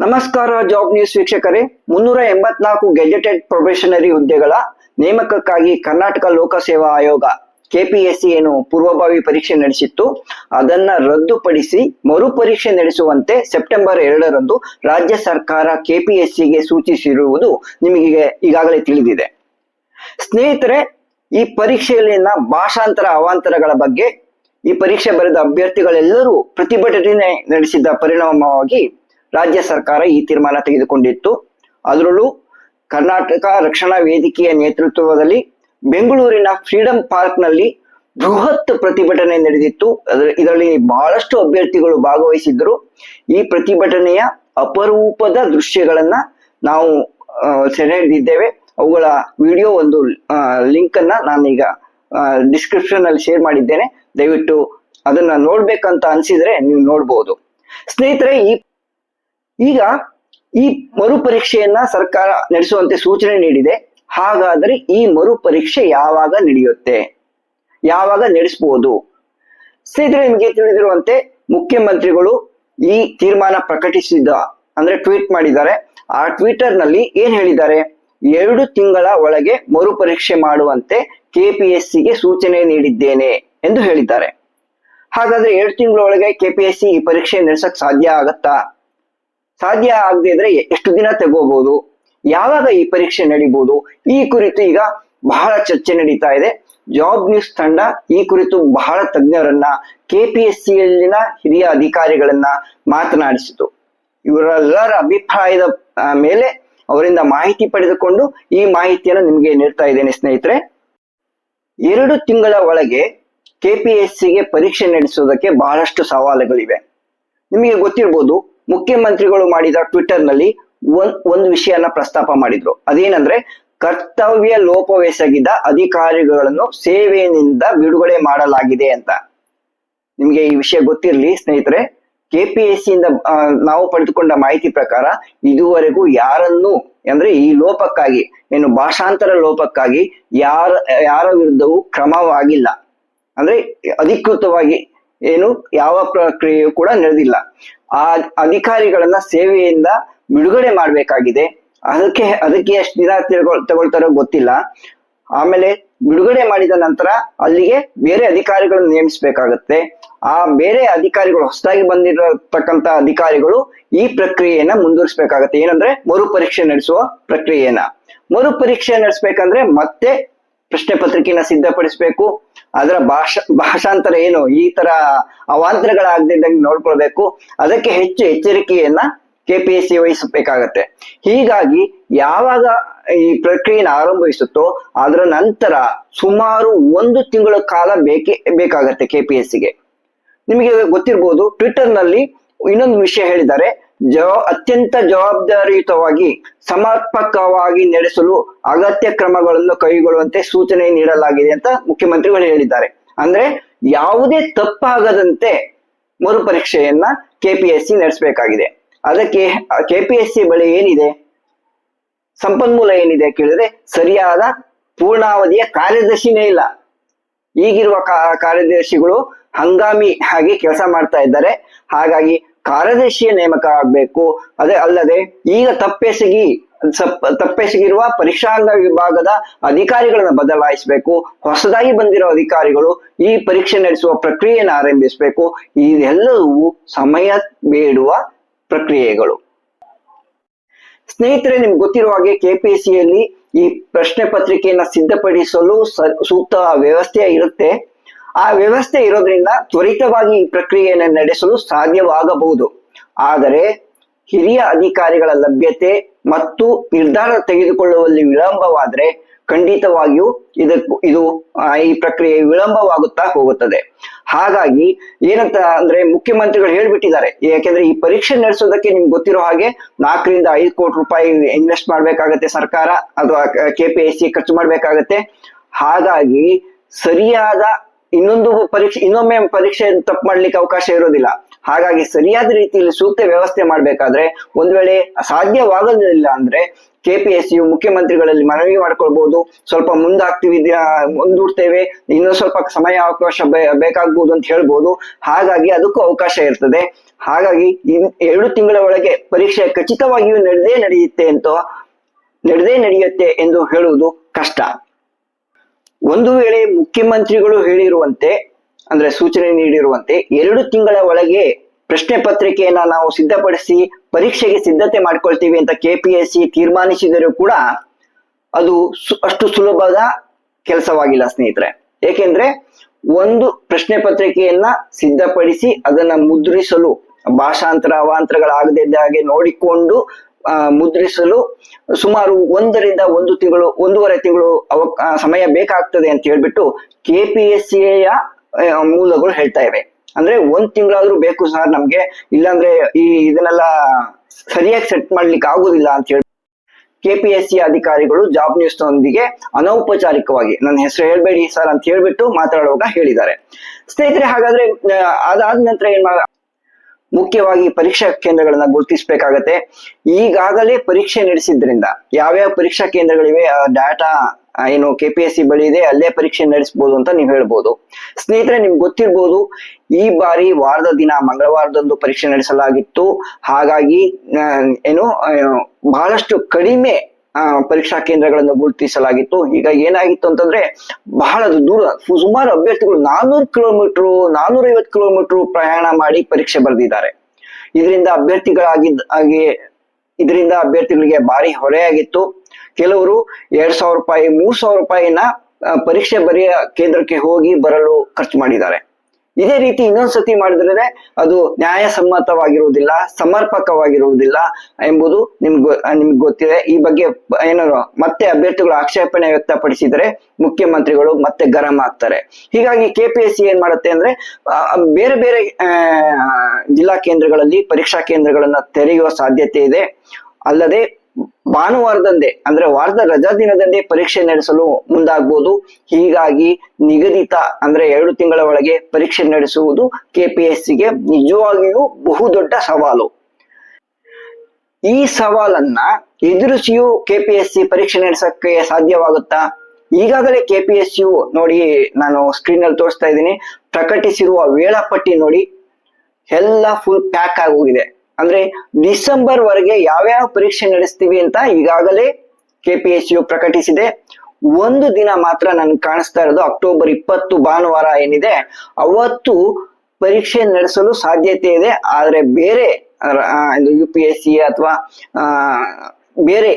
ನಮಸ್ಕಾರ job news ವೀಕ್ಷಕರೇ. ಮುನ್ನೂರ ಎಂಬತ್ನಾಲ್ಕು ಗೆಜೆಟೆಡ್ ಪ್ರೊಬೇಷನರಿ ಹುದ್ದೆಗಳ ನೇಮಕಕ್ಕಾಗಿ ಕರ್ನಾಟಕ ಲೋಕಸೇವಾ ಆಯೋಗ ಕೆಪಿಎಸ್ಸಿ ಏನು ಪೂರ್ವಭಾವಿ ಪರೀಕ್ಷೆ ನಡೆಸಿತ್ತು, ಅದನ್ನ ರದ್ದುಪಡಿಸಿ ಮರುಪರೀಕ್ಷೆ ನಡೆಸುವಂತೆ ಸೆಪ್ಟೆಂಬರ್ ಎರಡರಂದು ರಾಜ್ಯ ಸರ್ಕಾರ ಕೆಪಿಎಸ್ಸಿಗೆ ಸೂಚಿಸಿರುವುದು ನಿಮಗೆ ಈಗಾಗಲೇ ತಿಳಿದಿದೆ. ಸ್ನೇಹಿತರೆ, ಈ ಪರೀಕ್ಷೆಯಲ್ಲಿನ ಭಾಷಾಂತರ ಅವಾಂತರಗಳ ಬಗ್ಗೆ ಈ ಪರೀಕ್ಷೆ ಬರೆದ ಅಭ್ಯರ್ಥಿಗಳೆಲ್ಲರೂ ಪ್ರತಿಭಟನೆ ನಡೆಸಿದ ಪರಿಣಾಮವಾಗಿ ರಾಜ್ಯ ಸರ್ಕಾರ ಈ ತೀರ್ಮಾನ ತೆಗೆದುಕೊಂಡಿತ್ತು. ಅದರಲ್ಲೂ ಕರ್ನಾಟಕ ರಕ್ಷಣಾ ವೇದಿಕೆಯ ನೇತೃತ್ವದಲ್ಲಿ ಬೆಂಗಳೂರಿನ ಫ್ರೀಡಂ ಪಾರ್ಕ್ನಲ್ಲಿ ಬೃಹತ್ ಪ್ರತಿಭಟನೆ ನಡೆದಿತ್ತು. ಅದರ- ಇದರಲ್ಲಿ ಬಹಳಷ್ಟು ಅಭ್ಯರ್ಥಿಗಳು ಭಾಗವಹಿಸಿದ್ದರು. ಈ ಪ್ರತಿಭಟನೆಯ ಅಪರೂಪದ ದೃಶ್ಯಗಳನ್ನ ನಾವು ಸೆರೆ ಹಿಡಿದಿದ್ದೇವೆ ಅವುಗಳ ವಿಡಿಯೋ ಒಂದು ಲಿಂಕ್ ಅನ್ನ ನಾನೀಗ ಡಿಸ್ಕ್ರಿಪ್ಷನ್ ಅಲ್ಲಿ ಶೇರ್ ಮಾಡಿದ್ದೇನೆ. ದಯವಿಟ್ಟು ಅದನ್ನ ನೋಡ್ಬೇಕಂತ ಅನ್ಸಿದ್ರೆ ನೀವು ನೋಡ್ಬೋದು. ಸ್ನೇಹಿತರೆ ಈಗ ಈ ಮರುಪರೀಕ್ಷೆಯನ್ನ ಸರ್ಕಾರ ನಡೆಸುವಂತೆ ಸೂಚನೆ ನೀಡಿದೆ. ಹಾಗಾದರೆ ಈ ಮರುಪರೀಕ್ಷೆ ಯಾವಾಗ ನಡೆಯುತ್ತೆ? ಯಾವಾಗ ನಡೆಸಬಹುದು ಸ್ನೇಹಿತರೆ ನಿಮಗೆ ತಿಳಿದಿರುವಂತೆ ಮುಖ್ಯಮಂತ್ರಿಗಳು ಈ ತೀರ್ಮಾನ ಪ್ರಕಟಿಸಿದ ಅಂದ್ರೆ ಟ್ವೀಟ್ ಮಾಡಿದ್ದಾರೆ. ಆ ಟ್ವಿಟರ್ನಲ್ಲಿ ಏನ್ ಹೇಳಿದ್ದಾರೆ? ಎರಡು ತಿಂಗಳ ಒಳಗೆ ಮರುಪರೀಕ್ಷೆ ಮಾಡುವಂತೆ ಕೆಪಿಎಸ್ಸಿಗೆ ಸೂಚನೆ ನೀಡಿದ್ದೇನೆ ಎಂದು ಹೇಳಿದ್ದಾರೆ. ಹಾಗಾದ್ರೆ ಎರಡು ತಿಂಗಳ ಒಳಗೆ ಕೆಪಿಎಸ್ಸಿ ಈ ಪರೀಕ್ಷೆ ನಡೆಸಕ್ ಸಾಧ್ಯ ಆಗತ್ತಾ? ಸಾಧ್ಯ ಆಗದೆ ಇದ್ರೆ ಎಷ್ಟು ದಿನ ತಗೋಬಹುದು ಯಾವಾಗ ಈ ಪರೀಕ್ಷೆ ನಡೀಬಹುದು ಈ ಕುರಿತು ಈಗ ಬಹಳ ಚರ್ಚೆ ನಡೀತಾ ಇದೆ. ಜಾಬ್ ನ್ಯೂಸ್ ತಂಡ ಈ ಕುರಿತು ಬಹಳ ತಜ್ಞರನ್ನ ಕೆಪಿಎಸ್ಸಿಯಲ್ಲಿನ ಹಿರಿಯ ಅಧಿಕಾರಿಗಳನ್ನ ಮಾತನಾಡಿಸಿತು. ಇವರೆಲ್ಲರ ಅಭಿಪ್ರಾಯದ ಮೇಲೆ ಅವರಿಂದ ಮಾಹಿತಿ ಪಡೆದುಕೊಂಡು ಈ ಮಾಹಿತಿಯನ್ನು ನಿಮಗೆ ನೀಡ್ತಾ ಇದ್ದೇನೆ ಸ್ನೇಹಿತರೆ. ಎರಡು ತಿಂಗಳ ಒಳಗೆ ಕೆಪಿಎಸ್ಸಿಗೆ ಪರೀಕ್ಷೆ ನಡೆಸುವುದಕ್ಕೆ ಬಹಳಷ್ಟು ಸವಾಲುಗಳಿವೆ. ನಿಮಗೆ ಗೊತ್ತಿರ್ಬೋದು, ಮುಖ್ಯಮಂತ್ರಿಗಳು ಮಾಡಿದ ಟ್ವಿಟರ್ನಲ್ಲಿ ಒಂದ್ ವಿಷಯನ ಪ್ರಸ್ತಾಪ ಮಾಡಿದ್ರು. ಅದೇನಂದ್ರೆ, ಕರ್ತವ್ಯ ಲೋಪವೆಸಗಿದ ಅಧಿಕಾರಿಗಳನ್ನು ಸೇವೆಯಿಂದ ಬಿಡುಗಡೆ ಮಾಡಲಾಗಿದೆ ಅಂತ. ನಿಮ್ಗೆ ಈ ವಿಷಯ ಗೊತ್ತಿರಲಿ ಸ್ನೇಹಿತರೆ. ಕೆ ಪಿ ಎಸ್ ಸಿಯಿಂದ ನಾವು ಪಡೆದುಕೊಂಡ ಮಾಹಿತಿ ಪ್ರಕಾರ, ಇದುವರೆಗೂ ಯಾರನ್ನು, ಅಂದ್ರೆ ಈ ಲೋಪಕ್ಕಾಗಿ, ಏನು ಭಾಷಾಂತರ ಲೋಪಕ್ಕಾಗಿ ಯಾರ ಯಾರ ವಿರುದ್ಧವೂ ಕ್ರಮವಾಗಿಲ್ಲ. ಅಂದ್ರೆ ಅಧಿಕೃತವಾಗಿ ಏನು ಯಾವ ಪ್ರಕ್ರಿಯೆಯೂ ಕೂಡ ನಡೆದಿಲ್ಲ. ಆ ಅಧಿಕಾರಿಗಳನ್ನ ಸೇವೆಯಿಂದ ಬಿಡುಗಡೆ ಮಾಡಬೇಕಾಗಿದೆ. ಅದಕ್ಕೆ ಅದಕ್ಕೆ ಎಷ್ಟು ದಿನ ತಿಳ್ಕೊಳ್, ತಗೊಳ್ತಾರೋ ಗೊತ್ತಿಲ್ಲ. ಆಮೇಲೆ ಬಿಡುಗಡೆ ಮಾಡಿದ ನಂತರ ಅಲ್ಲಿಗೆ ಬೇರೆ ಅಧಿಕಾರಿಗಳನ್ನು ನೇಮಿಸಬೇಕಾಗತ್ತೆ. ಆ ಬೇರೆ ಅಧಿಕಾರಿಗಳು, ಹೊಸದಾಗಿ ಬಂದಿರತಕ್ಕಂತ ಅಧಿಕಾರಿಗಳು ಈ ಪ್ರಕ್ರಿಯೆಯನ್ನ ಮುಂದುವರಿಸಬೇಕಾಗತ್ತೆ. ಏನಂದ್ರೆ ಮರುಪರೀಕ್ಷೆ ನಡೆಸುವ ಪ್ರಕ್ರಿಯೆಯನ್ನ. ಮರುಪರೀಕ್ಷೆ ನಡೆಸ್ಬೇಕಂದ್ರೆ ಮತ್ತೆ ಪ್ರಶ್ನೆ ಪತ್ರಿಕೆಯನ್ನ ಸಿದ್ಧಪಡಿಸಬೇಕು. ಅದರ ಭಾಷಾ, ಭಾಷಾಂತರ ಏನು, ಈ ತರ ಅವಾಂತರಗಳಾಗದಿದ್ದಂಗೆ ನೋಡ್ಕೊಳ್ಬೇಕು. ಅದಕ್ಕೆ ಹೆಚ್ಚು ಎಚ್ಚರಿಕೆಯನ್ನ ಕೆಪಿಎಸ್ಸಿ ವಹಿಸಬೇಕಾಗತ್ತೆ ಹೀಗಾಗಿ ಯಾವಾಗ ಈ ಪ್ರಕ್ರಿಯೆನ ಆರಂಭಿಸುತ್ತೋ ಅದರ ನಂತರ ಸುಮಾರು ಒಂದು ತಿಂಗಳ ಕಾಲ ಬೇಕೇ, ಬೇಕಾಗತ್ತೆ ಕೆಪಿಎಸ್ಸಿಗೆ ನಿಮಗೆ ಗೊತ್ತಿರ್ಬೋದು ಟ್ವಿಟರ್ನಲ್ಲಿ ಇನ್ನೊಂದು ವಿಷಯ ಹೇಳಿದ್ದಾರೆ. ಜವಾ, ಅತ್ಯಂತ ಜವಾಬ್ದಾರಿಯುತವಾಗಿ, ಸಮರ್ಪಕವಾಗಿ ನಡೆಸಲು ಅಗತ್ಯ ಕ್ರಮಗಳನ್ನು ಕೈಗೊಳ್ಳುವಂತೆ ಸೂಚನೆ ನೀಡಲಾಗಿದೆ ಅಂತ ಮುಖ್ಯಮಂತ್ರಿಗಳು ಹೇಳಿದ್ದಾರೆ. ಅಂದ್ರೆ ಯಾವುದೇ ತಪ್ಪಾಗದಂತೆ ಮರುಪರೀಕ್ಷೆಯನ್ನ ಕೆಪಿಎಸ್ಸಿ ನಡೆಸಬೇಕಾಗಿದೆ. ಅದಕ್ಕೆ ಕೆಪಿಎಸ್ಸಿ ಬಳಿ ಏನಿದೆ? ಸಂಪನ್ಮೂಲ ಏನಿದೆ ಕೇಳಿದ್ರೆ ಸರಿಯಾದ ಪೂರ್ಣಾವಧಿಯ ಕಾರ್ಯದರ್ಶಿನೇ ಇಲ್ಲ. ಈಗಿರುವ ಕಾರ್ಯದರ್ಶಿಗಳು ಹಂಗಾಮಿ ಆಗಿ ಕೆಲಸ ಮಾಡ್ತಾ ಇದ್ದಾರೆ. ಹಾಗಾಗಿ ಕಾರ್ಯದರ್ಶಿಯ ನೇಮಕ ಆಗ್ಬೇಕು. ಅದೇ ಅಲ್ಲದೆ ಈಗ ತಪ್ಪೆಸಗಿ ತಪ್ಪೆಸಗಿರುವ ಪರೀಕ್ಷಾಂಗ ವಿಭಾಗದ ಅಧಿಕಾರಿಗಳನ್ನು ಬದಲಾಯಿಸಬೇಕು. ಹೊಸದಾಗಿ ಬಂದಿರೋ ಅಧಿಕಾರಿಗಳು ಈ ಪರೀಕ್ಷೆ ನಡೆಸುವ ಪ್ರಕ್ರಿಯೆಯನ್ನು ಆರಂಭಿಸಬೇಕು. ಇದೆಲ್ಲವೂ ಸಮಯ ಬೇಡುವ ಪ್ರಕ್ರಿಯೆಗಳು. ಸ್ನೇಹಿತರೆ, ನಿಮ್ಗೆ ಗೊತ್ತಿರುವ ಹಾಗೆ ಕೆಪಿಎಸ್ಸಿಯಲ್ಲಿ ಈ ಪ್ರಶ್ನೆ ಪತ್ರಿಕೆಯನ್ನ ಸಿದ್ಧಪಡಿಸಲು ಸೂಕ್ತ ವ್ಯವಸ್ಥೆ ಇರುತ್ತೆ. ಆ ವ್ಯವಸ್ಥೆ ಇರೋದ್ರಿಂದ ತ್ವರಿತವಾಗಿ ಈ ಪ್ರಕ್ರಿಯೆಯನ್ನು ನಡೆಸಲು ಸಾಧ್ಯವಾಗಬಹುದು. ಆದರೆ, ಹಿರಿಯ ಅಧಿಕಾರಿಗಳ ಲಭ್ಯತೆ ಮತ್ತು ನಿರ್ಧಾರ ತೆಗೆದುಕೊಳ್ಳುವಲ್ಲಿ ವಿಳಂಬವಾದ್ರೆ ಖಂಡಿತವಾಗಿಯೂ ಇದಕ್ಕೂ ಇದು ಈ ಪ್ರಕ್ರಿಯೆ ವಿಳಂಬವಾಗುತ್ತಾ ಹೋಗುತ್ತದೆ. ಹಾಗಾಗಿ ಏನಂತ ಅಂದ್ರೆ ಮುಖ್ಯಮಂತ್ರಿಗಳು ಹೇಳ್ಬಿಟ್ಟಿದ್ದಾರೆ. ಯಾಕೆಂದ್ರೆ ಈ ಪರೀಕ್ಷೆ ನಡೆಸೋದಕ್ಕೆ ನಿಮ್ಗೆ ಗೊತ್ತಿರೋ ಹಾಗೆ ನಾಲ್ಕರಿಂದ ಐದು ಕೋಟಿ ರೂಪಾಯಿ ಇನ್ವೆಸ್ಟ್ ಮಾಡ್ಬೇಕಾಗತ್ತೆ ಸರ್ಕಾರ, ಅಥವಾ ಕೆ ಪಿ ಎಸ್ ಸಿ ಖರ್ಚು ಮಾಡ್ಬೇಕಾಗತ್ತೆ. ಹಾಗಾಗಿ ಸರಿಯಾದ ಇನ್ನೊಂದು ಪರೀಕ್ಷೆ, ಇನ್ನೊಮ್ಮೆ ಪರೀಕ್ಷೆ ತಪ್ಪು ಮಾಡ್ಲಿಕ್ಕೆ ಅವಕಾಶ ಇರೋದಿಲ್ಲ. ಹಾಗಾಗಿ ಸರಿಯಾದ ರೀತಿಯಲ್ಲಿ ಸೂಕ್ತ ವ್ಯವಸ್ಥೆ ಮಾಡಬೇಕಾದ್ರೆ ಒಂದು ವೇಳೆ ಅಸಾಧ್ಯವಾಗಲಿಲ್ಲ ಅಂದ್ರೆ ಕೆಪಿಎಸ್ಸಿ ಮುಖ್ಯಮಂತ್ರಿಗಳಲ್ಲಿ ಮನವಿ ಮಾಡ್ಕೊಳ್ಬಹುದು ಸ್ವಲ್ಪ ಮುಂದಾಗ್ತೀವಿ ಮುಂದೂಡ್ತೇವೆ. ಇನ್ನೂ ಸ್ವಲ್ಪ ಸಮಯ ಅವಕಾಶ ಬೇಕಾಗ್ಬೋದು ಅಂತ ಹೇಳ್ಬೋದು. ಹಾಗಾಗಿ ಅದಕ್ಕೂ ಅವಕಾಶ ಇರ್ತದೆ. ಹಾಗಾಗಿ ಎರಡು ತಿಂಗಳ ಒಳಗೆ ಪರೀಕ್ಷೆ ಖಚಿತವಾಗಿಯೂ ನಡೆದೇ ನಡೆಯುತ್ತೆ ಅಂತ, ನಡೆದೇ ನಡೆಯುತ್ತೆ ಎಂದು ಹೇಳುವುದು ಕಷ್ಟ. ಒಂದು ವೇಳೆ ಮುಖ್ಯಮಂತ್ರಿಗಳು ಹೇಳಿರುವಂತೆ ಅಂದ್ರೆ ಸೂಚನೆ ನೀಡಿರುವಂತೆ ಎರಡು ತಿಂಗಳ ಒಳಗೆ ಪ್ರಶ್ನೆ ಪತ್ರಿಕೆಯನ್ನ ನಾವು ಸಿದ್ಧಪಡಿಸಿ ಪರೀಕ್ಷೆಗೆ ಸಿದ್ಧತೆ ಮಾಡ್ಕೊಳ್ತೀವಿ ಅಂತ ಕೆಪಿಎಸ್ಸಿ ತೀರ್ಮಾನಿಸಿದರೂ ಕೂಡ ಅದು ಅಷ್ಟು ಸುಲಭದ ಕೆಲಸವಾಗಿಲ್ಲ ಸ್ನೇಹಿತರೆ. ಏಕೆಂದ್ರೆ ಒಂದು ಪ್ರಶ್ನೆ ಪತ್ರಿಕೆಯನ್ನ ಸಿದ್ಧಪಡಿಸಿ ಅದನ್ನ ಮುದ್ರಿಸಲು, ಭಾಷಾಂತರ, ಅವಾಂತರಗಳಾಗದೇ ಇದ್ದ ಹಾಗೆ ನೋಡಿಕೊಂಡು ಮುದ್ರಿಸಲು ಸುಮಾರು ಒಂದರಿಂದ ಒಂದು ತಿಂಗಳು, ಒಂದೂವರೆ ತಿಂಗಳು ಅವ ಸಮಯ ಬೇಕಾಗ್ತದೆ ಅಂತ ಹೇಳ್ಬಿಟ್ಟು ಕೆಪಿಎಸ್ಸಿಯ ಮೂಲಗಳು ಹೇಳ್ತಾ ಇವೆ. ಅಂದ್ರೆ ಒಂದ್ ತಿಂಗಳಾದ್ರೂ ಬೇಕು ಸರ್ ನಮ್ಗೆ. ಇಲ್ಲಾಂದ್ರೆ ಈ ಇದನ್ನೆಲ್ಲ ಸರಿಯಾಗಿ ಸೆಟ್ ಮಾಡ್ಲಿಕ್ಕೆ ಆಗುದಿಲ್ಲ ಅಂತ ಹೇಳಿ ಕೆಪಿಎಸ್ಸಿ ಅಧಿಕಾರಿಗಳು ಜಾಬ್ ನ್ಯೂಸ್ ನೊಂದಿಗೆ ಅನೌಪಚಾರಿಕವಾಗಿ, ನನ್ನ ಹೆಸರು ಹೇಳ್ಬೇಡಿ ಸರ್ ಅಂತ ಹೇಳ್ಬಿಟ್ಟು ಮಾತಾಡುವಾಗ ಹೇಳಿದ್ದಾರೆ. ಸ್ನೇಹಿತರೆ, ಹಾಗಾದ್ರೆ ಅದಾದ ನಂತರ ಏನ್ ಮುಖ್ಯವಾಗಿ ಪರೀಕ್ಷಾ ಕೇಂದ್ರಗಳನ್ನ ಗುರುತಿಸಬೇಕಾಗತ್ತೆ. ಈಗಾಗಲೇ ಪರೀಕ್ಷೆ ನಡೆಸಿದ್ರಿಂದ ಯಾವ್ಯಾವ ಪರೀಕ್ಷಾ ಕೇಂದ್ರಗಳಿವೆ ಡಾಟಾ ಏನು ಕೆ ಪಿ ಎಸ್ ಸಿ ಬಳಿ ಇದೆ, ಅಲ್ಲೇ ಪರೀಕ್ಷೆ ನಡೆಸಬಹುದು ಅಂತ ನೀವು ಹೇಳ್ಬೋದು. ಸ್ನೇಹಿತರೆ, ನಿಮ್ಗೆ ಗೊತ್ತಿರ್ಬೋದು, ಈ ಬಾರಿ ವಾರದ ದಿನ, ಮಂಗಳವಾರದಂದು ಪರೀಕ್ಷೆ ನಡೆಸಲಾಗಿತ್ತು. ಹಾಗಾಗಿ ಏನು ಬಹಳಷ್ಟು ಕಡಿಮೆ ಪರೀಕ್ಷಾ ಕೇಂದ್ರಗಳನ್ನು ಗುರುತಿಸಲಾಗಿತ್ತು. ಈಗ ಏನಾಗಿತ್ತು ಅಂತಂದ್ರೆ, ಬಹಳ ದೂರ ಸುಮಾರು ಅಭ್ಯರ್ಥಿಗಳು ನಾನೂರು ಕಿಲೋಮೀಟರ್ ನಾನೂರ ಐವತ್ತು ಕಿಲೋಮೀಟರ್ ಪ್ರಯಾಣ ಮಾಡಿ ಪರೀಕ್ಷೆ ಬರೆದಿದ್ದಾರೆ. ಇದರಿಂದ ಅಭ್ಯರ್ಥಿಗಳಾಗಿ ಇದರಿಂದ ಅಭ್ಯರ್ಥಿಗಳಿಗೆ ಭಾರಿ ಹೊರೆಯಾಗಿತ್ತು. ಕೆಲವರು ಎರಡ್ ಸಾವಿರ ರೂಪಾಯಿ, ಮೂರ್ ಸಾವಿರ ರೂಪಾಯಿನ ಪರೀಕ್ಷೆ ಬರೆಯ ಕೇಂದ್ರಕ್ಕೆ ಹೋಗಿ ಬರಲು ಖರ್ಚು ಮಾಡಿದ್ದಾರೆ. ಇದೇ ರೀತಿ ಇನ್ನೊಂದ್ಸತಿ ಮಾಡಿದ್ರೆ ಅದು ನ್ಯಾಯಸಮ್ಮತವಾಗಿರುವುದಿಲ್ಲ, ಸಮರ್ಪಕವಾಗಿರುವುದಿಲ್ಲ ಎಂಬುದು ನಿಮ್ಗೆ ನಿಮ್ಗೆ ಗೊತ್ತಿದೆ. ಈ ಬಗ್ಗೆ ಏನಾದ್ರು ಮತ್ತೆ ಅಭ್ಯರ್ಥಿಗಳು ಆಕ್ಷೇಪಣೆ ವ್ಯಕ್ತಪಡಿಸಿದರೆ ಮುಖ್ಯಮಂತ್ರಿಗಳು ಮತ್ತೆ ಗರಂ ಆಗ್ತಾರೆ. ಹೀಗಾಗಿ ಕೆಪಿಎಸ್ಸಿ ಏನ್ ಮಾಡುತ್ತೆ ಅಂದ್ರೆ ಬೇರೆ ಬೇರೆ ಜಿಲ್ಲಾ ಕೇಂದ್ರಗಳಲ್ಲಿ ಪರೀಕ್ಷಾ ಕೇಂದ್ರಗಳನ್ನ ತೆರೆಯುವ ಸಾಧ್ಯತೆ ಇದೆ. ಅಲ್ಲದೆ ಭಾನುವಾರದಂದೇ, ಅಂದ್ರೆ ವಾರದ ರಜಾ ದಿನದಂದೇ ಪರೀಕ್ಷೆ ನಡೆಸಲು ಮುಂದಾಗಬಹುದು ಹೀಗಾಗಿ ನಿಗದಿತ, ಅಂದ್ರೆ ಎರಡು ತಿಂಗಳ ಒಳಗೆ ಪರೀಕ್ಷೆ ನಡೆಸುವುದು ಕೆಪಿಎಸ್ಸಿಗೆ ನಿಜವಾಗಿಯೂ ಬಹುದೊಡ್ಡ ಸವಾಲು. ಈ ಸವಾಲನ್ನ ಎದುರಿಸಿಯೂ ಕೆಪಿಎಸ್ಸಿ ಪರೀಕ್ಷೆ ನಡೆಸಕ್ಕೆ ಸಾಧ್ಯವಾಗುತ್ತಾ? ಈಗಾಗಲೇ ಕೆಪಿಎಸ್ಸಿಯು ನೋಡಿ ನಾನು ಸ್ಕ್ರೀನ್ ಅಲ್ಲಿ ತೋರಿಸ್ತಾ ಇದ್ದೀನಿ, ಪ್ರಕಟಿಸಿರುವ ವೇಳಾಪಟ್ಟಿ ನೋಡಿ, ಎಲ್ಲ ಫುಲ್ ಪ್ಯಾಕ್ ಆಗೋಗಿದೆ ಅಂದ್ರೆ ಡಿಸೆಂಬರ್ ವರೆಗೆ ಯಾವ್ಯಾವ ಪರೀಕ್ಷೆ ನಡೆಸ್ತೀವಿ ಅಂತ ಈಗಾಗಲೇ ಕೆಪಿಎಸ್ಸಿಯು ಪ್ರಕಟಿಸಿದೆ. ಒಂದು ದಿನ ಮಾತ್ರ ನನ್ಗೆ ಕಾಣಿಸ್ತಾ ಇರೋದು ಅಕ್ಟೋಬರ್ ಇಪ್ಪತ್ತು ಭಾನುವಾರ ಏನಿದೆ, ಅವತ್ತು ಪರೀಕ್ಷೆ ನಡೆಸಲು ಸಾಧ್ಯತೆ ಇದೆ, ಆದ್ರೆ ಬೇರೆ ಯು ಪಿ ಎಸ್ ಸಿ ಅಥವಾ ಬೇರೆ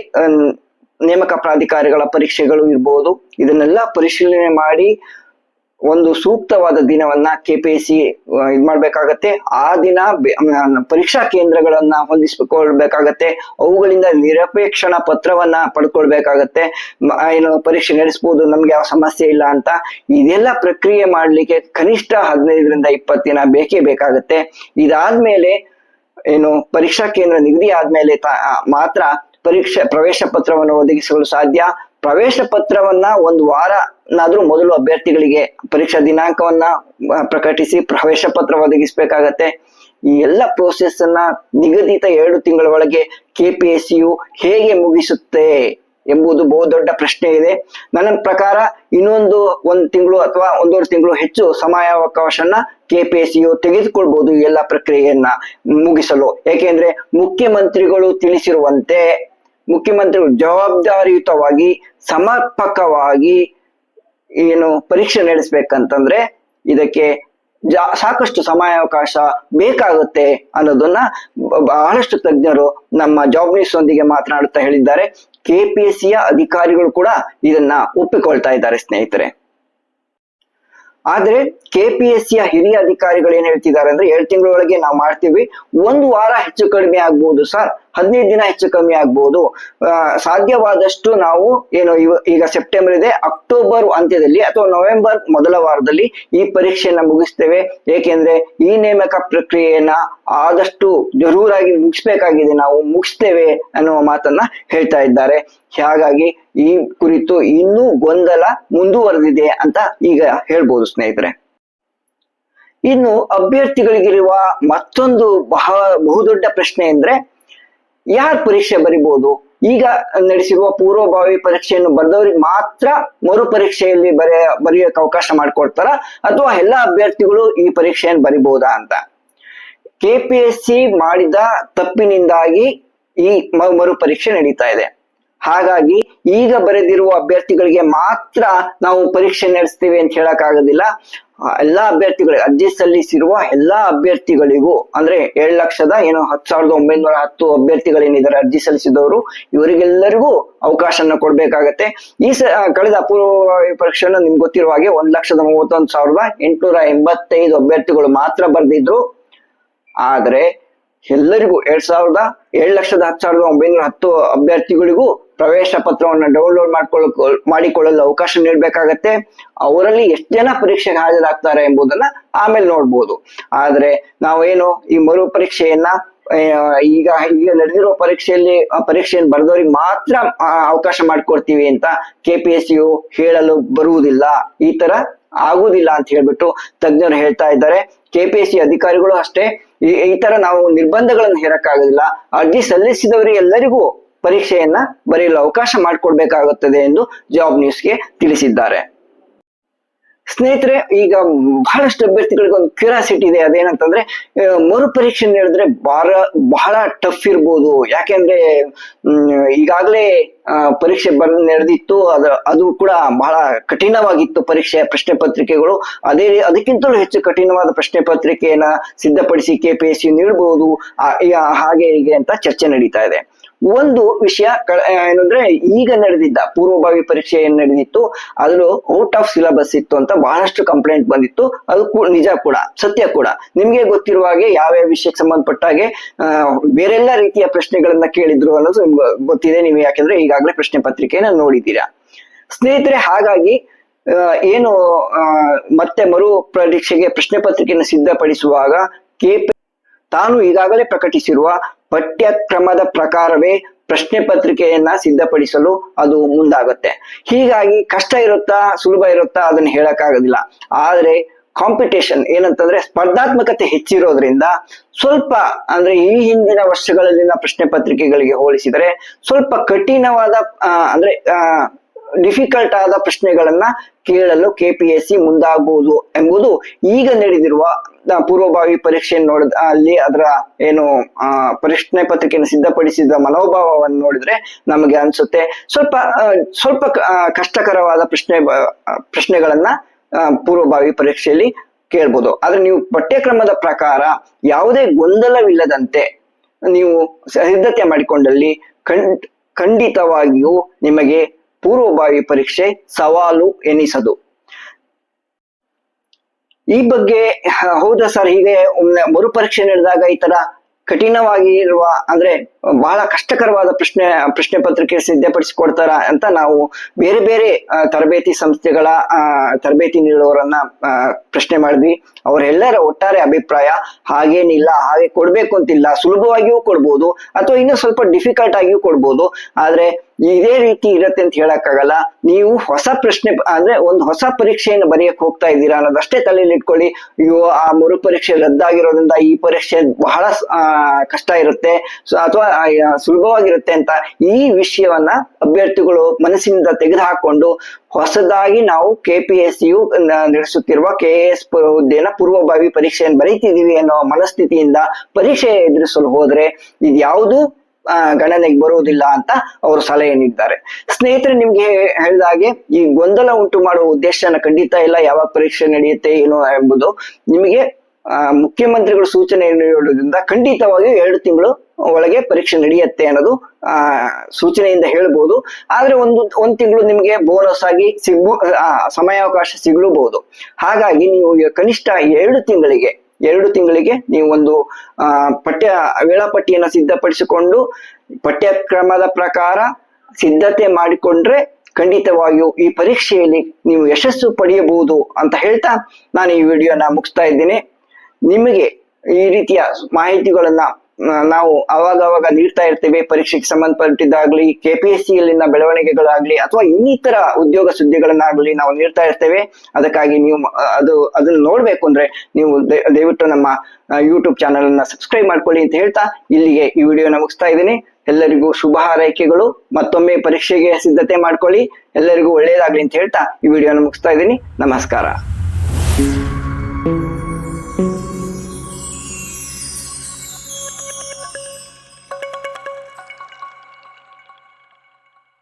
ನೇಮಕ ಪ್ರಾಧಿಕಾರಿಗಳ ಪರೀಕ್ಷೆಗಳು ಇರ್ಬೋದು, ಇದನ್ನೆಲ್ಲ ಪರಿಶೀಲನೆ ಮಾಡಿ ಒಂದು ಸೂಕ್ತವಾದ ದಿನವನ್ನ ಕೆಪಿಎಸ್ಸಿ ಇದ್ ಮಾಡ್ಬೇಕಾಗತ್ತೆ. ಆ ದಿನ ಪರೀಕ್ಷಾ ಕೇಂದ್ರಗಳನ್ನ ಹೊಂದಿಸ್ಕೊಳ್ಬೇಕಾಗತ್ತೆ. ಅವುಗಳಿಂದ ನಿರಪೇಕ್ಷಣ ಪತ್ರವನ್ನ ಪಡ್ಕೊಳ್ಬೇಕಾಗತ್ತೆ. ಏನು ಪರೀಕ್ಷೆ ನಡೆಸ್ಬೋದು, ನಮ್ಗೆ ಯಾವ ಸಮಸ್ಯೆ ಇಲ್ಲ ಅಂತ. ಇದೆಲ್ಲ ಪ್ರಕ್ರಿಯೆ ಮಾಡ್ಲಿಕ್ಕೆ ಕನಿಷ್ಠ ಹದಿನೈದರಿಂದ ಇಪ್ಪತ್ತು ದಿನ ಬೇಕೇ ಬೇಕಾಗತ್ತೆ. ಇದಾದ್ಮೇಲೆ, ಏನು ಪರೀಕ್ಷಾ ಕೇಂದ್ರ ನಿಗದಿ ಆದ್ಮೇಲೆ ಮಾತ್ರ ಪರೀಕ್ಷೆ ಪ್ರವೇಶ ಪತ್ರವನ್ನು ಒದಗಿಸಲು ಸಾಧ್ಯ. ಪ್ರವೇಶ ಪತ್ರವನ್ನ ಒಂದು ವಾರನಾದ್ರೂ ಮೊದಲು ಅಭ್ಯರ್ಥಿಗಳಿಗೆ ಪರೀಕ್ಷಾ ದಿನಾಂಕವನ್ನ ಪ್ರಕಟಿಸಿ ಪ್ರವೇಶ ಪತ್ರ ಒದಗಿಸ್ಬೇಕಾಗತ್ತೆ. ಈ ಎಲ್ಲ ಪ್ರೋಸೆಸ್ ಅನ್ನ ನಿಗದಿತ ಎರಡು ತಿಂಗಳ ಒಳಗೆ ಕೆಪಿಎಸ್ಸಿಯು ಹೇಗೆ ಮುಗಿಸುತ್ತೆ ಎಂಬುದು ಬಹುದೊಡ್ಡ ಪ್ರಶ್ನೆ ಇದೆ. ನನ್ನ ಪ್ರಕಾರ ಇನ್ನೊಂದು ಒಂದು ತಿಂಗಳು ಅಥವಾ ಒಂದೂವರೆ ತಿಂಗಳು ಹೆಚ್ಚು ಸಮಯಾವಕಾಶನ ಕೆಪಿಎಸ್ಸಿಯು ತೆಗೆದುಕೊಳ್ಬಹುದು ಈ ಎಲ್ಲ ಪ್ರಕ್ರಿಯೆಯನ್ನ ಮುಗಿಸಲು. ಏಕೆಂದ್ರೆ ಮುಖ್ಯಮಂತ್ರಿಗಳು ತಿಳಿಸಿರುವಂತೆ ಮುಖ್ಯಮಂತ್ರಿಗಳು ಜವಾಬ್ದಾರಿಯುತವಾಗಿ, ಸಮರ್ಪಕವಾಗಿ ಏನು ಪರೀಕ್ಷೆ ನಡೆಸ್ಬೇಕಂತಂದ್ರೆ ಇದಕ್ಕೆ ಜಾ, ಸಾಕಷ್ಟು ಸಮಯಾವಕಾಶ ಬೇಕಾಗುತ್ತೆ ಅನ್ನೋದನ್ನ ಬಹಳಷ್ಟು ತಜ್ಞರು ನಮ್ಮ ಜಾಬ್ ನ್ಯೂಸ್ ಒಂದಿಗೆ ಮಾತನಾಡುತ್ತಾ ಹೇಳಿದ್ದಾರೆ. ಕೆಪಿಎಸ್ಸಿಯ ಅಧಿಕಾರಿಗಳು ಕೂಡ ಇದನ್ನ ಒಪ್ಪಿಕೊಳ್ತಾ ಇದ್ದಾರೆ ಸ್ನೇಹಿತರೆ. ಆದ್ರೆ ಕೆಪಿಎಸ್ಸಿಯ ಹಿರಿಯ ಅಧಿಕಾರಿಗಳು ಏನ್ ಹೇಳ್ತಿದ್ದಾರೆ ಅಂದ್ರೆ ಎರಡು ತಿಂಗಳೊಳಗೆ ನಾವು ಮಾಡ್ತೀವಿ, ಒಂದು ವಾರ ಹೆಚ್ಚು ಕಡಿಮೆ ಆಗ್ಬಹುದು ಸರ್. ಹದಿನೈದು ದಿನ ಹೆಚ್ಚು ಕಮ್ಮಿ ಆಗ್ಬಹುದು ಸಾಧ್ಯವಾದಷ್ಟು ನಾವು ಏನು ಈಗ ಸೆಪ್ಟೆಂಬರ್ ಇದೆ ಅಕ್ಟೋಬರ್ ಅಂತ್ಯದಲ್ಲಿ ಅಥವಾ ನವೆಂಬರ್ ಮೊದಲ ವಾರದಲ್ಲಿ ಈ ಪರೀಕ್ಷೆಯನ್ನ ಮುಗಿಸ್ತೇವೆ. ಏಕೆಂದ್ರೆ ಈ ನೇಮಕ ಪ್ರಕ್ರಿಯೆಯನ್ನ ಆದಷ್ಟು ಜರೂರಾಗಿ ಮುಗಿಸ್ಬೇಕಾಗಿದೆ. ನಾವು ಮುಗಿಸ್ತೇವೆ ಅನ್ನುವ ಮಾತನ್ನ ಹೇಳ್ತಾ ಇದ್ದಾರೆ. ಹಾಗಾಗಿ ಈ ಕುರಿತು ಇನ್ನೂ ಗೊಂದಲ ಮುಂದುವರೆದಿದೆ ಅಂತ ಈಗ ಹೇಳ್ಬೋದು ಸ್ನೇಹಿತರೆ. ಇನ್ನು ಅಭ್ಯರ್ಥಿಗಳಿಗಿರುವ ಮತ್ತೊಂದು ಬಹ, ಬಹುದೊಡ್ಡ ಪ್ರಶ್ನೆ ಅಂದ್ರೆ ಯಾರು ಪರೀಕ್ಷೆ ಬರಿಬಹುದು ಈಗ ನಡೆಸಿರುವ ಪೂರ್ವಭಾವಿ ಪರೀಕ್ಷೆಯನ್ನು ಬರೆದವರಿಗೆ ಮಾತ್ರ ಮರು ಪರೀಕ್ಷೆಯಲ್ಲಿ ಬರೆಯ ಬರೆಯೋಕೆ ಅವಕಾಶ ಮಾಡಿಕೊಡ್ತಾರ? ಅಥವಾ ಎಲ್ಲ ಅಭ್ಯರ್ಥಿಗಳು ಈ ಪರೀಕ್ಷೆಯನ್ನು ಬರಿಬಹುದಾ ಅಂತ? ಕೆಪಿಎಸ್ಸಿ ಮಾಡಿದ ತಪ್ಪಿನಿಂದಾಗಿ ಈ ಮರು ಪರೀಕ್ಷೆ ನಡೀತಾ ಇದೆ. ಹಾಗಾಗಿ ಈಗ ಬರೆದಿರುವ ಅಭ್ಯರ್ಥಿಗಳಿಗೆ ಮಾತ್ರ ನಾವು ಪರೀಕ್ಷೆ ನಡೆಸ್ತೀವಿ ಅಂತ ಹೇಳಕ್ ಆಗೋದಿಲ್ಲ ಎಲ್ಲಾ ಅಭ್ಯರ್ಥಿಗಳಿಗೆ, ಅರ್ಜಿ ಸಲ್ಲಿಸಿರುವ ಎಲ್ಲಾ ಅಭ್ಯರ್ಥಿಗಳಿಗೂ, ಅಂದ್ರೆ ಏಳು ಲಕ್ಷದ ಏನು ಹತ್ತು ಸಾವಿರದ ಒಂಬೈನೂರ ಹತ್ತು ಅಭ್ಯರ್ಥಿಗಳೇನಿದ್ದಾರೆ, ಅರ್ಜಿ ಸಲ್ಲಿಸಿದವರು, ಇವರಿಗೆಲ್ಲರಿಗೂ ಅವಕಾಶನ ಕೊಡ್ಬೇಕಾಗತ್ತೆ. ಈ ಸ ಕಳೆದ ಅಪೂರ್ವ ಪರೀಕ್ಷೆಯನ್ನು ನಿಮ್ಗೆ ಗೊತ್ತಿರುವ ಹಾಗೆ ಒಂದ್ ಲಕ್ಷದ ಮೂವತ್ತೊಂದು ಸಾವಿರದ ಎಂಟುನೂರ ಎಂಬತ್ತೈದು ಅಭ್ಯರ್ಥಿಗಳು ಮಾತ್ರ ಬರೆದಿದ್ರು. ಆದ್ರೆ ಎಲ್ಲರಿಗೂ ಎರಡ್ ಸಾವಿರದ, ಏಳು ಲಕ್ಷದ ಹತ್ತು ಸಾವಿರದ ಒಂಬೈನೂರ ಹತ್ತು ಅಭ್ಯರ್ಥಿಗಳಿಗೂ ಪ್ರವೇಶ ಪತ್ರವನ್ನ ಡೌನ್ಲೋಡ್ ಮಾಡ್ಕೊಳ್ಳ ಮಾಡಿಕೊಳ್ಳಲು ಅವಕಾಶ ನೀಡಬೇಕಾಗತ್ತೆ. ಅವರಲ್ಲಿ ಎಷ್ಟು ಜನ ಪರೀಕ್ಷೆಗೆ ಹಾಜರಾಗ್ತಾರೆ ಎಂಬುದನ್ನ ಆಮೇಲೆ ನೋಡ್ಬೋದು. ಆದ್ರೆ ನಾವೇನು ಈ ಮರು ಪರೀಕ್ಷೆಯನ್ನ ಈಗ ಈಗ ನಡೆದಿರೋ ಪರೀಕ್ಷೆಯಲ್ಲಿ, ಆ ಪರೀಕ್ಷೆಯನ್ನು ಬರೆದವ್ರಿಗೆ ಮಾತ್ರ ಅವಕಾಶ ಮಾಡಿಕೊಡ್ತೀವಿ ಅಂತ ಕೆ ಪಿ ಎಸ್ ಯು ಹೇಳಲು ಬರುವುದಿಲ್ಲ. ಈ ತರ ಆಗುದಿಲ್ಲ ಅಂತ ಹೇಳ್ಬಿಟ್ಟು ತಜ್ಞರು ಹೇಳ್ತಾ ಇದ್ದಾರೆ. ಕೆ ಪಿ ಎಸ್ ಸಿ ಅಧಿಕಾರಿಗಳು ಅಷ್ಟೇ. ಈ ತರ ನಾವು ನಿರ್ಬಂಧಗಳನ್ನು ಹೇರಕ್ಕಾಗೋದಿಲ್ಲ. ಅರ್ಜಿ ಸಲ್ಲಿಸಿದವರಿಗೆ ಎಲ್ಲರಿಗೂ ಪರೀಕ್ಷೆಯನ್ನ ಬರೆಯಲು ಅವಕಾಶ ಮಾಡಿಕೊಡ್ಬೇಕಾಗುತ್ತದೆ ಎಂದು ಜಾಬ್ ನ್ಯೂಸ್ಗೆ ತಿಳಿಸಿದ್ದಾರೆ. ಸ್ನೇಹಿತರೆ, ಈಗ ಬಹಳಷ್ಟು ಅಭ್ಯರ್ಥಿಗಳಿಗೆ ಒಂದು ಕ್ಯೂರಿಯಾಸಿಟಿ ಇದೆ. ಅದೇನಂತಂದ್ರೆ ಮರು ಪರೀಕ್ಷೆ ನಡೆದ್ರೆ ಬಹಳ ಬಹಳ ಟಫ್ ಇರ್ಬೋದು. ಯಾಕೆಂದ್ರೆ ಈಗಾಗಲೇ ಪರೀಕ್ಷೆ ಬಂದ್ ನಡೆದಿತ್ತು. ಅದ, ಅದು ಕೂಡ ಬಹಳ ಕಠಿಣವಾಗಿತ್ತು ಪರೀಕ್ಷೆಯ ಪ್ರಶ್ನೆ ಪತ್ರಿಕೆಗಳು. ಅದೇ, ಅದಕ್ಕಿಂತಲೂ ಹೆಚ್ಚು ಕಠಿಣವಾದ ಪ್ರಶ್ನೆ ಪತ್ರಿಕೆಯನ್ನ ಸಿದ್ಧಪಡಿಸಿ ಕೆ ಪಿ ಎಸ್ ಸಿ ನೀಡಬಹುದು ಹಾಗೆ ಹೀಗೆ ಅಂತ ಚರ್ಚೆ ನಡೀತಾ ಇದೆ. ಒಂದು ವಿಷಯ ಕ- ಏನಂದ್ರೆ ಈಗ ನಡೆದಿದ್ದ ಪೂರ್ವಭಾವಿ ಪರೀಕ್ಷೆ ಏನ್ ನಡೆದಿತ್ತು ಅದ್ರೂ ಔಟ್ ಆಫ್ ಸಿಲೆಬಸ್ ಇತ್ತು ಅಂತ ಬಹಳಷ್ಟು ಕಂಪ್ಲೇಂಟ್ ಬಂದಿತ್ತು. ಅದು ಕೂ- ನಿಜ ಕೂಡ, ಸತ್ಯ ಕೂಡ. ನಿಮ್ಗೆ ಗೊತ್ತಿರುವ ಹಾಗೆ ಯಾವ್ಯಾವ ವಿಷಯಕ್ಕೆ ಸಂಬಂಧಪಟ್ಟ ಹಾಗೆ ಬೇರೆಲ್ಲ ರೀತಿಯ ಪ್ರಶ್ನೆಗಳನ್ನ ಕೇಳಿದ್ರು ಅನ್ನೋದು ನಿಮ್ಗೆ ಗೊತ್ತಿದೆ. ನೀವು ಯಾಕಂದ್ರೆ ಈಗಾಗಲೇ ಪ್ರಶ್ನೆ ಪತ್ರಿಕೆಯನ್ನ ನೋಡಿದ್ದೀರಾ. ಸ್ನೇಹಿತರೆ, ಹಾಗಾಗಿ ಏನು ಮತ್ತೆ ಮರು ಪರೀಕ್ಷೆಗೆ ಪ್ರಶ್ನೆ ಪತ್ರಿಕೆಯನ್ನು ಸಿದ್ಧಪಡಿಸುವಾಗ ಕೆಪಿ ತಾನು ಈಗಾಗಲೇ ಪ್ರಕಟಿಸಿರುವ ಪಠ್ಯಕ್ರಮದ ಪ್ರಕಾರವೇ ಪ್ರಶ್ನೆ ಪತ್ರಿಕೆಯನ್ನ ಸಿದ್ಧಪಡಿಸಲು ಅದು ಮುಂದಾಗುತ್ತೆ. ಹೀಗಾಗಿ ಕಷ್ಟ ಇರುತ್ತಾ ಸುಲಭ ಇರುತ್ತಾ ಅದನ್ನ ಹೇಳಕ್ಕಾಗೋದಿಲ್ಲ. ಆದ್ರೆ ಕಾಂಪಿಟೇಷನ್ ಏನಂತಂದ್ರೆ ಸ್ಪರ್ಧಾತ್ಮಕತೆ ಹೆಚ್ಚಿರೋದ್ರಿಂದ ಸ್ವಲ್ಪ ಅಂದ್ರೆ ಈ ಹಿಂದಿನ ವರ್ಷಗಳಲ್ಲಿನ ಪ್ರಶ್ನೆ ಪತ್ರಿಕೆಗಳಿಗೆ ಹೋಲಿಸಿದರೆ ಸ್ವಲ್ಪ ಕಠಿಣವಾದ ಅಂದ್ರೆ ಡಿಫಿಕಲ್ಟ್ ಆದ ಪ್ರಶ್ನೆಗಳನ್ನ ಕೇಳಲು ಕೆಪಿಎಸ್ಸಿ ಮುಂದಾಗುವುದು ಎಂಬುದು ಈಗ ನಡೆದಿರುವ ಪೂರ್ವಭಾವಿ ಪರೀಕ್ಷೆ ನೋಡಿದ ಅಲ್ಲಿ ಅದರ ಏನು ಆ, ಪ್ರಶ್ನೆ ಪತ್ರಿಕೆಯನ್ನು ಸಿದ್ಧಪಡಿಸಿದ ಮನೋಭಾವವನ್ನು ನೋಡಿದ್ರೆ ನಮಗೆ ಅನ್ಸುತ್ತೆ. ಸ್ವಲ್ಪ ಸ್ವಲ್ಪ ಕಷ್ಟಕರವಾದ ಪ್ರಶ್ನೆ ಪ್ರಶ್ನೆಗಳನ್ನ ಪೂರ್ವಭಾವಿ ಪರೀಕ್ಷೆಯಲ್ಲಿ ಕೇಳ್ಬೋದು. ಆದ್ರೆ ನೀವು ಪಠ್ಯಕ್ರಮದ ಪ್ರಕಾರ ಯಾವುದೇ ಗೊಂದಲವಿಲ್ಲದಂತೆ ನೀವು ಸಿದ್ಧತೆ ಮಾಡಿಕೊಂಡಲ್ಲಿ ಖಂಡ್ ಖಂಡಿತವಾಗಿಯೂ ನಿಮಗೆ ಪೂರ್ವಭಾವಿ ಪರೀಕ್ಷೆ ಸವಾಲು ಎನಿಸದು. ಈ ಬಗ್ಗೆ ಹೌದಾ ಸರ್, ಹೀಗೆ ಒಮ್ಮೆ ಮರುಪರೀಕ್ಷೆ ನಡೆದಾಗ ಈ ತರ ಕಠಿಣವಾಗಿ ಇರುವ, ಅಂದ್ರೆ ಬಹಳ ಕಷ್ಟಕರವಾದ ಪ್ರಶ್ನೆ ಪ್ರಶ್ನೆ ಪತ್ರಿಕೆ ಸಿದ್ಧಪಡಿಸಿಕೊಡ್ತಾರ ಅಂತ ನಾವು ಬೇರೆ ಬೇರೆ ತರಬೇತಿ ಸಂಸ್ಥೆಗಳ ತರಬೇತಿ ನೀಡುವವರನ್ನ ಪ್ರಶ್ನೆ ಮಾಡಿದ್ವಿ. ಅವರೆಲ್ಲರ ಒಟ್ಟಾರೆ ಅಭಿಪ್ರಾಯ, ಹಾಗೇನಿಲ್ಲ, ಹಾಗೆ ಕೊಡ್ಬೇಕು ಅಂತಿಲ್ಲ, ಸುಲಭವಾಗಿಯೂ ಕೊಡ್ಬೋದು, ಅಥವಾ ಇನ್ನೂ ಸ್ವಲ್ಪ ಡಿಫಿಕಲ್ಟ್ ಆಗಿಯೂ ಕೊಡ್ಬೋದು. ಆದ್ರೆ ಇದೇ ರೀತಿ ಇರತ್ತೆ ಅಂತ ಹೇಳಕ್ಕಾಗಲ್ಲ. ನೀವು ಹೊಸ ಪ್ರಶ್ನೆ ಅಂದ್ರೆ ಒಂದು ಹೊಸ ಪರೀಕ್ಷೆಯನ್ನು ಬರೆಯಕ್ ಹೋಗ್ತಾ ಇದ್ದೀರಾ ಅನ್ನೋದಷ್ಟೇ ತಲೆಯಲ್ಲಿ ಇಟ್ಕೊಳ್ಳಿ. ಅಯ್ಯೋ, ಆ ಮರು ಪರೀಕ್ಷೆ ರದ್ದಾಗಿರೋದ್ರಿಂದ ಈ ಪರೀಕ್ಷೆ ಬಹಳ ಕಷ್ಟ ಇರುತ್ತೆ. ಅಥವಾ ಸುಲಭವಾಗಿರುತ್ತೆ ಅಂತ ಈ ವಿಷಯವನ್ನ ಅಭ್ಯರ್ಥಿಗಳು ಮನಸ್ಸಿನಿಂದ ತೆಗೆದುಹಾಕೊಂಡು ಹೊಸದಾಗಿ ನಾವು ಕೆ ಪಿ ಎಸ್ ಯು ನಡೆಸುತ್ತಿರುವ ಕೆ ಎಸ್ ಹುದ್ದೆನ ಪೂರ್ವಭಾವಿ ಪರೀಕ್ಷೆಯನ್ನು ಬರೀತಿದ್ದೀವಿ ಅನ್ನೋ ಮನಸ್ಥಿತಿಯಿಂದ ಪರೀಕ್ಷೆ ಎದುರಿಸಲು ಹೋದ್ರೆ ಇದ್ಯಾವುದು ಗಣನೆಗೆ ಬರುವುದಿಲ್ಲ ಅಂತ ಅವರು ಸಲಹೆ ನೀಡಿದ್ದಾರೆ. ಸ್ನೇಹಿತರೆ, ನಿಮ್ಗೆ ಹೇಳಿದ ಹಾಗೆ ಈ ಗೊಂದಲ ಉಂಟು ಮಾಡುವ ಉದ್ದೇಶನ ಖಂಡಿತ ಇಲ್ಲ, ಯಾವಾಗ ಪರೀಕ್ಷೆ ನಡೆಯುತ್ತೆ ಏನು ಎಂಬುದು ನಿಮಗೆ ಮುಖ್ಯಮಂತ್ರಿಗಳು ಸೂಚನೆ ನೀಡುವುದರಿಂದ ಖಂಡಿತವಾಗಿಯೂ ಎರಡು ತಿಂಗಳು ಒಳಗೆ ಪರೀಕ್ಷೆ ನಡೆಯುತ್ತೆ ಅನ್ನೋದು, ಆ, ಸೂಚನೆಯಿಂದ ಹೇಳ್ಬೋದು. ಆದ್ರೆ ಒಂದು, ಒಂದ್ ತಿಂಗಳು ನಿಮಗೆ ಬೋನಸ್ ಆಗಿ ಸಿಗ್ಬೋ ಸಮಯಾವಕಾಶ ಸಿಗಲೂಬಹುದು. ಹಾಗಾಗಿ ನೀವು ಕನಿಷ್ಠ ಎರಡು ತಿಂಗಳಿಗೆ ಎರಡು ತಿಂಗಳಿಗೆ ನೀವು ಒಂದು ಪಠ್ಯ, ವೇಳಾಪಟ್ಟಿಯನ್ನು ಸಿದ್ಧಪಡಿಸಿಕೊಂಡು ಪಠ್ಯಕ್ರಮದ ಪ್ರಕಾರ ಸಿದ್ಧತೆ ಮಾಡಿಕೊಂಡ್ರೆ ಖಂಡಿತವಾಗಿಯೂ ಈ ಪರೀಕ್ಷೆಯಲ್ಲಿ ನೀವು ಯಶಸ್ಸು ಪಡೆಯಬಹುದು ಅಂತ ಹೇಳ್ತಾ ನಾನು ಈ ವಿಡಿಯೋನ ಮುಗಿಸ್ತಾ ಇದ್ದೀನಿ. ನಿಮಗೆ ಈ ರೀತಿಯ ಮಾಹಿತಿಗಳನ್ನ ನಾವು ಅವಾಗ ಅವಾಗ ನೀಡ್ತಾ ಇರ್ತೇವೆ, ಪರೀಕ್ಷೆಗೆ ಸಂಬಂಧಪಟ್ಟಿದ್ದಾಗ್ಲಿ ಕೆ ಪಿ ಎಸ್ ಸಿಯಲ್ಲಿನ ಬೆಳವಣಿಗೆಗಳಾಗ್ಲಿ, ಅಥವಾ ಇನ್ನಿತರ ಉದ್ಯೋಗ ಸುದ್ದಿಗಳನ್ನಾಗ್ಲಿ ನಾವು ನೀಡ್ತಾ ಇರ್ತೇವೆ. ಅದಕ್ಕಾಗಿ ನೀವು ಅದು, ಅದನ್ನ ನೋಡ್ಬೇಕು ಅಂದ್ರೆ ನೀವು ದಯ- ದಯವಿಟ್ಟು ನಮ್ಮ ಯೂಟ್ಯೂಬ್ ಚಾನಲ್ ಅನ್ನ ಸಬ್ಸ್ಕ್ರೈಬ್ ಮಾಡ್ಕೊಳ್ಳಿ ಅಂತ ಹೇಳ್ತಾ ಇಲ್ಲಿಗೆ ಈ ವಿಡಿಯೋನ ಮುಗಿಸ್ತಾ ಇದ್ದೀನಿ. ಎಲ್ಲರಿಗೂ ಶುಭ ಹಾರೈಕೆಗಳು ಮತ್ತೊಮ್ಮೆ ಪರೀಕ್ಷೆಗೆ ಸಿದ್ಧತೆ ಮಾಡ್ಕೊಳ್ಳಿ. ಎಲ್ಲರಿಗೂ ಒಳ್ಳೆಯದಾಗ್ಲಿ ಅಂತ ಹೇಳ್ತಾ ಈ ವಿಡಿಯೋನ ಮುಗಿಸ್ತಾ ಇದ್ದೀನಿ. ನಮಸ್ಕಾರ.